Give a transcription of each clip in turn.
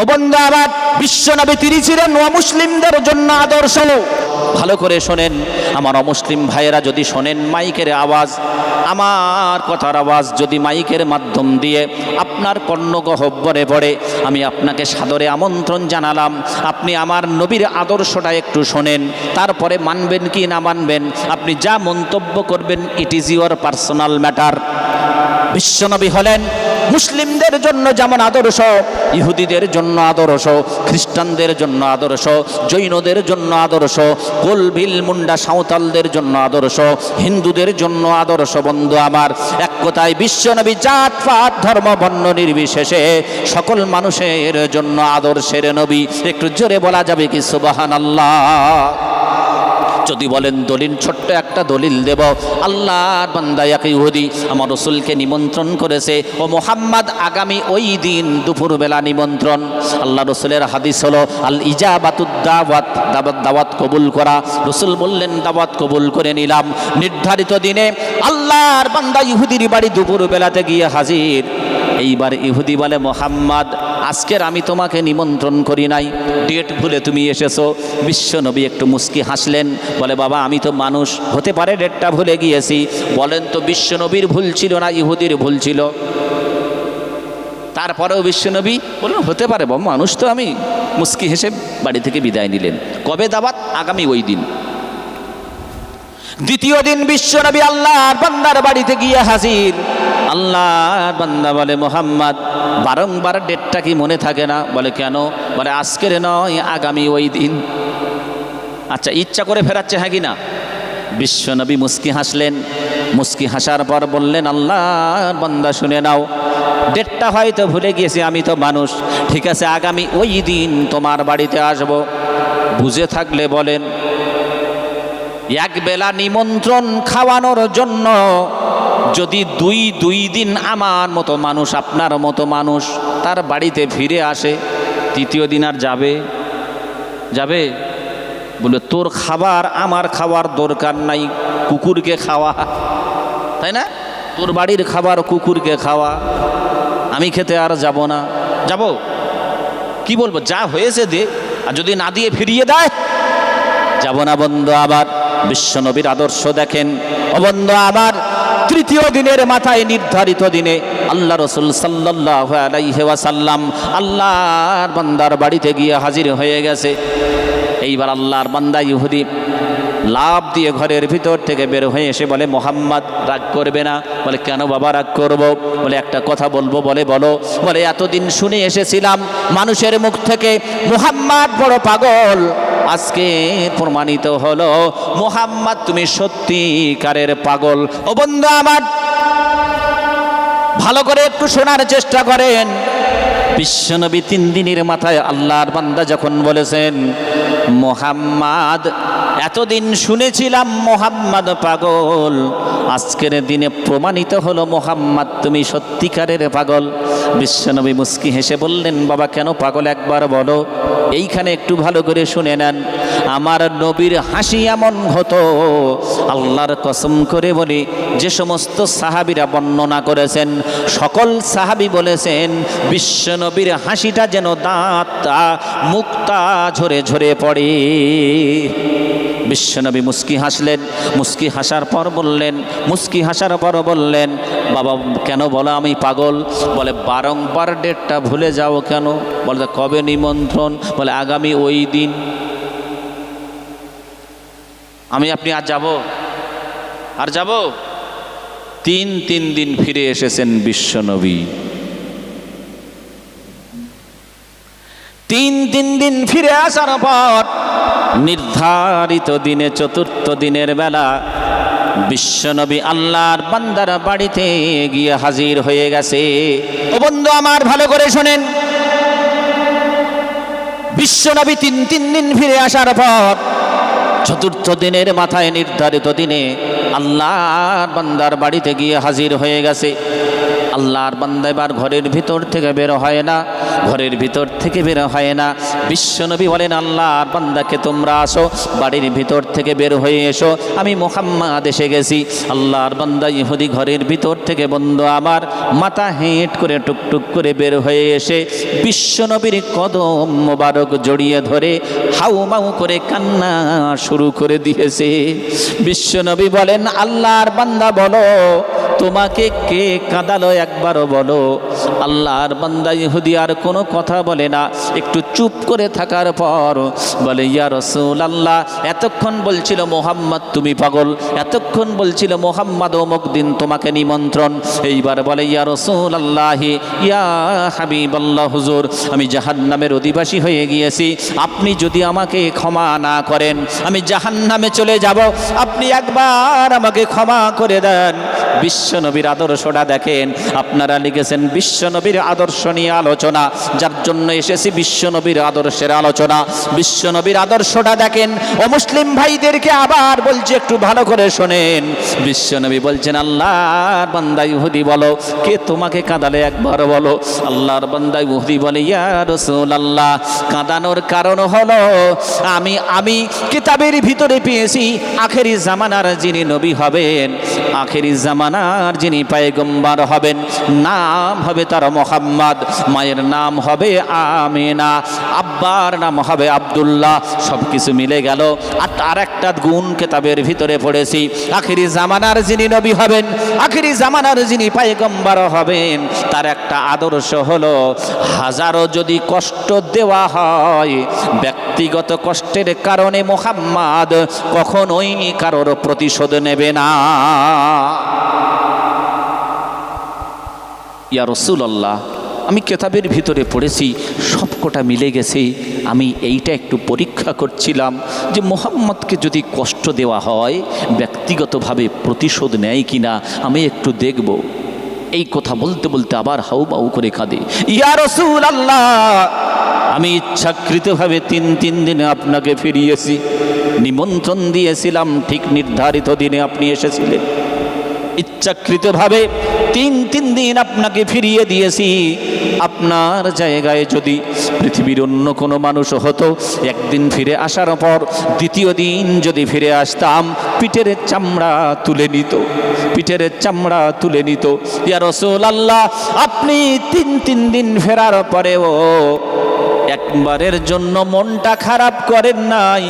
ও বন্ধু, আবার বিশ্বনবী তিনি ছিলেন মুসলিমদের জন্য আদর্শ। ভালো করে শোনেন, আমার অমুসলিম ভাইয়েরা যদি শোনেন মাইকের আওয়াজ, আমার কথার আওয়াজ যদি মাইকের মাধ্যম দিয়ে আপনার কর্ণগহব্বরে পড়ে, আমি আপনাকে সাদরে আমন্ত্রণ জানালাম। আপনি আমার নবীর আদর্শটা একটু শোনেন, তারপরে মানবেন কি না মানবেন, আপনি যা মন্তব্য করবেন it is your personal matter বিশ্বনবী হলেন। মুসলিমদের জন্য যেমন আদর্শ, ইহুদিদের জন্য আদর্শ, খ্রিস্টানদের জন্য আদর্শ, জৈনদের জন্য আদর্শ কোলভিল মুন্ডা সাঁওতালদের জন্য আদর্শ, হিন্দুদের জন্য আদর্শ বন্ধু আমার। এক কথায় বিশ্বনবী জাত, পাত, ধর্ম, বর্ণ নির্বিশেষে সকল মানুষের জন্য আদর্শের নবী। একটু জোরে বলা যাবে কি? সুবাহান আল্লাহ যদি বলেন দলিল, ছোট্ট একটা দলিল দেব। আল্লাহর বান্দায়াকে ইহুদি, আমার রসুলকে নিমন্ত্রণ করেছে। ও মোহাম্মদ, আগামী ওই দিন দুপুরবেলা নিমন্ত্রণ। আল্লাহ রসুলের হাদিস হলো, আল ইজাবাতুদ দাওয়াত দাওয়াত দাওয়াত কবুল করা। রসুল বললেন, দাওয়াত কবুল করে নিলাম। নির্ধারিত দিনে আল্লাহর বান্দা ইহুদির বাড়ি দুপুরবেলাতে গিয়ে হাজির। এইবার ইহুদি বলে, মোহাম্মদ, আজকের আমি তোমাকে নিমন্ত্রণ করি নাই। ডেট ভুলে তুমি এসেছ। বিশ্বনবী একটু মুস্কি হাসলেন। বলে, বাবা, আমি তো মানুষ। হতে পারে ডেটটা ভুলে গিয়েছি। বলেন তো বিশ্বনবীর ভুল ছিল না ইহুদির ভুল ছিল? তারপরেও বিশ্বনবী বললেন, হতে পারে, বাবা, মানুষ তো আমি। মুস্কি হেসে বাড়ি থেকে বিদায় নিলেন। কবে দাবাত আগামী ওই দিন। দ্বিতীয় দিন বিশ্বনবী আল্লাহর বান্দার বাড়িতে গিয়ে হাজির। আল্লাহর বান্দা বলে, মোহাম্মদ, বারংবার ডেটটা কি মনে থাকে না? বলে, কেন? বলে, আজকের নয়, আগামী ওই দিন। আচ্ছা ইচ্ছা করে ফেরাচ্ছে হ্যাঁ কি না? বিশ্বনবী মুস্কি হাসলেন। মুস্কি হাসার পর বললেন, আল্লাহর বান্দা, শুনে নাও, ডেটটা হয়তো ভুলে গিয়েছি, আমি তো মানুষ। ঠিক আছে, আগামী ওই দিন তোমার বাড়িতে আসব। বুঝে থাকলে বলেন এক বেলা নিমন্ত্রণ খাওয়ানোর জন্য যদি দুই দুই দিন আমার মতো মানুষ, আপনার মতো মানুষ তার বাড়িতে ফিরে আসে, তৃতীয় দিন আর যাবে? যাবে? বলে, তোর খাবার, আমার খাওয়ার দরকার নাই, কুকুরকে খাওয়া। তাই না? তোর বাড়ির খাবার, কুকুরকে খাওয়া। আমি খেতে আর যাব না। যাব? কি বলব? যা হয়েছে দে, আর যদি না দিয়ে ফিরিয়ে দেয়? যাব না বন্ধু আবার। বিশ্বনবীর আদর্শ দেখেন। অবন্ধ বন্ধু, আবার তৃতীয় দিনের মাথায় নির্ধারিত দিনে আল্লাহ রসুল সাল্লাহ আলাইসাল্লাম আল্লাহর বান্দার বাড়িতে গিয়ে হাজির হয়ে গেছে। এইবার আল্লাহর বান্দা ইহুদি। লাভ দিয়ে ঘরের ভিতর থেকে বের হয়ে এসে বলে, মোহাম্মদ, রাগ করবে না। বলে, কেন বাবা রাগ করব? বলে, একটা কথা বলব। বলে, বলো। বলে, এতদিন শুনে এসেছিলাম মানুষের মুখ থেকে, মোহাম্মদ, বড় পাগল। আজকে প্রমাণিত হলো, মোহাম্মদ, তুমি সত্যিকারের পাগল। ও বন্ধু আমার, ভালো করে একটু শোনার চেষ্টা করেন। বিশ্বনবী তিন দিনের মাথায় আল্লাহর বান্দা যখন বলেছেন মোহাম্মদ, এতদিন শুনেছিলাম মোহাম্মদ পাগল। আজকের দিনে প্রমাণিত হলো মোহাম্মদ, তুমি সত্যিকারের পাগল। বিশ্বনবী মুস্কি হেসে বললেন, বাবা, কেন পাগল একবার বলো? এইখানে একটু ভালো করে শুনে নেন। আমার নবীর হাসি এমন হতো। আল্লাহর কসম করে বলি, যে সমস্ত সাহাবিরা বর্ণনা করেছেন, সকল সাহাবি বলেছেন, বিশ্বনবীর হাসিটা যেন দাঁতটা মুক্তা ঝরে ঝরে পড়ে বিশ্বনবী মুস্কি হাসলেন। মুস্কি হাসার পর বললেন, মুস্কি হাসার পর বললেন, বাবা, কেন বলো আমি পাগল? বলে, বারংবার ডেটটা ভুলে যাও কেন? বলে, কবে নিমন্ত্রণ? বলে, আগামী ওই দিন। আমি, আপনি আর যাব? আর যাব? তিন তিন দিন ফিরে এসেছেন বিশ্বনবী। তিন তিন দিন ফিরে আসার পর নির্ধারিত দিনে, চতুর্থ দিনের বেলা বিশ্বনবী আল্লাহর বান্দার বাড়িতে গিয়ে হাজির হয়ে গেছে। ও বন্ধু আমার ভালো করে শোনেন। বিশ্বনবী তিন তিন দিন ফিরে আসার পর চতুর্থ দিনের মাথায় নির্ধারিত দিনে আল্লাহর বান্দার বাড়িতে গিয়ে হাজির হয়ে গেছে। আল্লাহর বান্দা এবার ঘরের ভিতর থেকে বের হয় না, ঘরের ভিতর থেকে বের হয় না। বিশ্বনবী বলেন, আল্লাহর বান্দাকে তোমরা আসো, বাড়ির ভিতর থেকে বের হয়ে এসো, আমি মোহাম্মদ এসে গেছি। আল্লাহর বান্দা ইহুদি ঘরের ভিতর থেকে বন্ধু আমার, মাথা হেঁট করে টুকটুক করে বের হয়ে এসে বিশ্বনবীর কদম মোবারক জড়িয়ে ধরে হাউ মাউ করে কান্না শুরু করে দিয়েছে। বিশ্বনবী বলেন, আল্লাহর বান্দা বলো তোমাকে কে কাঁদালো একবারও বলো? আল্লাহর বান্দা ইহুদি আর কোনো কথা বলে না। একটু চুপ করে থাকার পর বলে, ইয়া রসুল আল্লাহ এতক্ষণ বলছিল মোহাম্মদ, তুমি পাগল। এতক্ষণ বলছিল মোহাম্মদ, অমুক দিন তোমাকে নিমন্ত্রণ। এইবার বলে, ইয়া রসুল আল্লাহি ইয়া হাবিব আল্লাহ হুজুর, আমি জাহান্নামের অধিবাসী হয়ে গিয়েছি। আপনি যদি আমাকে ক্ষমা না করেন, আমি জাহান্নামে চলে যাব। আপনি একবার আমাকে ক্ষমা করে দেন। বিশ্বনবীর আদর্শটা দেখেন। আপনারা লিখেছেন বিশ্বনবীর আদর্শ নিয়ে আলোচনা। যার জন্য এসেছি বিশ্বনবীর আদর্শের আলোচনা। বিশ্বনবীর আদর্শটা দেখেন। ও মুসলিম ভাইদেরকে আবার বলছে, একটু ভালো করে শোনেন। বিশ্বনবী বলছেন, আল্লাহর বান্দা ইহুদি বলো, কে তোমাকে কাঁদালে একবার বলো? আল্লাহর বান্দা ইহুদি বলে, ইয়া আল্লাহ কাঁদানোর কারণ হলো, আমি আমি কিতাবের ভিতরে পেয়েছি, আখেরি জামানার যিনি নবী হবেন, আখেরি জামানার যিনি পায়গম্বার হবেন, নাম হবে তার মোহাম্মদ, মায়ের নাম হবে আমেনা। আব্বার নাম হবে আব্দুল্লাহ সব কিছু মিলে গেল। আর তার একটা গুণ কেতাবের ভিতরে পড়েছি, আখেরি জামানার যিনি নবী হবেন, আখেরি জামানার যিনি পায়গম্বার হবেন, তার একটা আদর্শ হলো, হাজারো যদি কষ্ট দেওয়া হয়, ব্যক্তিগত কষ্টের কারণে মোহাম্মদ কখনোই কারোর প্রতিশোধ নেবে না। ইয়া রসুল্লাহ আমি কেতাবের ভিতরে পড়েছি, সবকটা মিলে গেছে। আমি এইটা একটু পরীক্ষা করছিলাম যে মোহাম্মদকে যদি কষ্ট দেওয়া হয়, ব্যক্তিগতভাবে প্রতিশোধ নেয় কিনা, আমি একটু দেখব। এই কথা বলতে বলতে আবার হাউ বাউ করে কাঁদে। ইয়া রসুল আল্লাহ আমি ইচ্ছাকৃতভাবে তিন তিন দিনে আপনাকে ফিরিয়েছি। নিমন্ত্রণ দিয়েছিলাম, ঠিক নির্ধারিত দিনে আপনি এসেছিলেন। ইচ্ছাকৃতভাবে তিন তিন দিন আপনাকে ফিরিয়ে দিয়েছি। আপনার জায়গায় যদি পৃথিবীর অন্য কোনো মানুষ হতো, একদিন ফিরে আসার পর দ্বিতীয় দিন যদি ফিরে আসতাম, পিঠের চামড়া তুলে নিত, পিঠের চামড়া তুলে নিত। ইয়া রসুল আল্লাহ আপনি তিন তিন দিন ফেরার পরেও একবারের জন্য মনটা খারাপ করেন নাই।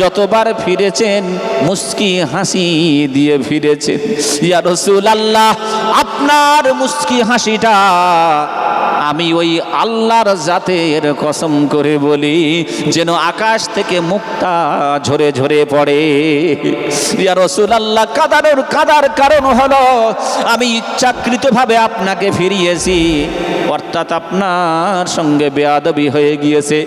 যতবার ফিরেছেন, মুস্কি হাসি দিয়ে ফিরেছেন। ইয়া রসুল আল্লাহ আপনার মুস্কি হাসিটা আমি ওই আল্লাহর জাতের কসম করে বলি, যেন আকাশ থেকে মুক্তা ঝরে ঝরে পড়ে। ইয়া রসুল আল্লাহ কাদানোর কাদার কারণ হলো আমি ইচ্ছাকৃতভাবে আপনাকে ফিরিয়েছি। অর্থাৎ আপনার সঙ্গে বেয়াদবি হয়ে গিয়েছে।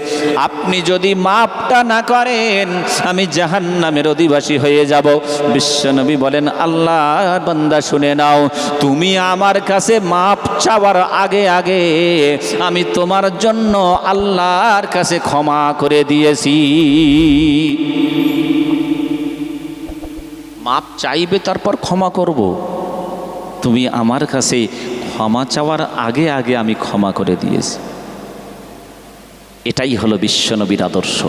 আপনি যদি মাপটা না করেন, আমি জাহান্নামের অধিবাসী হয়ে যাব। বিশ্বনবী বলেন, আল্লাহর বান্দা শুনে নাও, তুমি আমার কাছে মাপ চাওয়ার আগে আগে আমি তোমার জন্য আল্লাহর কাছে ক্ষমা করে দিয়েছি। মাপ চাইবে, তারপর ক্ষমা করব। তুমি আমার কাছে ক্ষমা চাওয়ার আগে আগে আমি ক্ষমা করে দিয়েছি। এটাই হলো বিশ্বনবীর আদর্শ।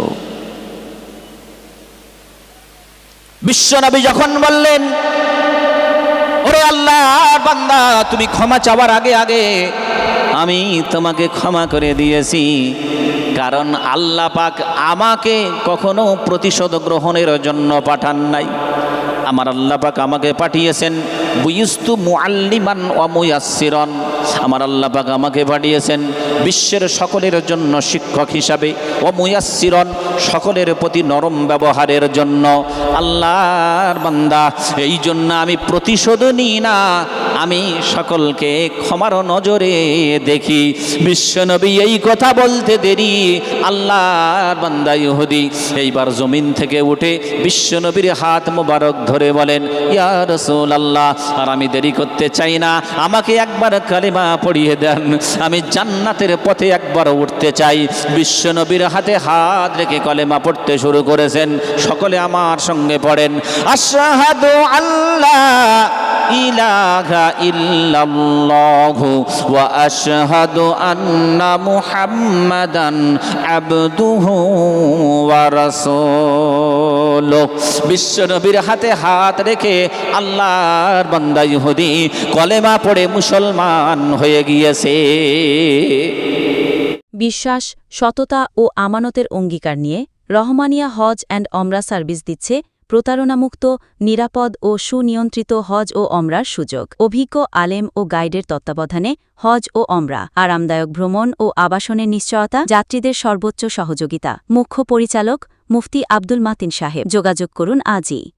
বিশ্বনবী যখন বললেন, ওরে আল্লাহ, বান্দা, তুমি ক্ষমা চাওয়ার আগে আগে আমি তোমাকে ক্ষমা করে দিয়েছি। কারণ আল্লাহ পাক আমাকে কখনো প্রতিশোধ গ্রহণের জন্য পাঠান নাই। আমার আল্লাহ পাক আমাকে পাঠিয়েছেন বুইস্তু মুআল্লিমান ওয়া মুয়াসসিরান। আমার আল্লাহ পাক আমাকে পাঠিয়েছেন বিশ্বের সকলের জন্য শিক্ষক হিসাবে ও মুয়াসসিরন, সকলের প্রতি নরম ব্যবহারের জন্য। আল্লাহর বান্দা এই জন্য আমি প্রতিশোধ নিই না। আমি সকলকে ক্ষমার নজরে দেখি। বিশ্বনবী এই কথা বলতে দেরি। আল্লাহর বান্দা ইহুদি, এইবার জমিন থেকে উঠে বিশ্বনবীর হাত মোবারক ধরে বলেন, ইয়া রসুল আল্লাহ আর আমি দেরি করতে চাই না। আমাকে একবার কালিমা পড়িয়ে দেন। আমি জান্নাতের পথে একবার উঠতে চাই। বিশ্বনবীর হাতে হাত রেখে কলেমা পড়তে শুরু করেছেন। সকলে আমার সঙ্গে পড়েন। আশহাদু আল্লাহ ইল্লাল্লাহ ওয়া আশহাদু আন্না মুহাম্মাদান আবদুহু ওয়া রাসূলুহু। বিশ্বনবীর হাতে হাত রেখে আল্লাহর বান্দা ইহুদি কলেমা পড়ে মুসলমান হয়ে গিয়েছে। বিশ্বাস, সততা ও আমানতের অঙ্গীকার নিয়ে রহমানিয়া হজ অ্যান্ড অমরা সার্ভিস দিচ্ছে প্রতারণামুক্ত, নিরাপদ ও সুনিয়ন্ত্রিত হজ ও অমরার সুযোগ। অভিজ্ঞ, আলেম ও গাইডের তত্ত্বাবধানে হজ ও অমরা, আরামদায়ক ভ্রমণ ও আবাসনের নিশ্চয়তা, যাত্রীদের সর্বোচ্চ সহযোগিতা। মুখ্য পরিচালক, মুফতি আব্দুল মাতিন সাহেব। যোগাযোগ করুন আজই।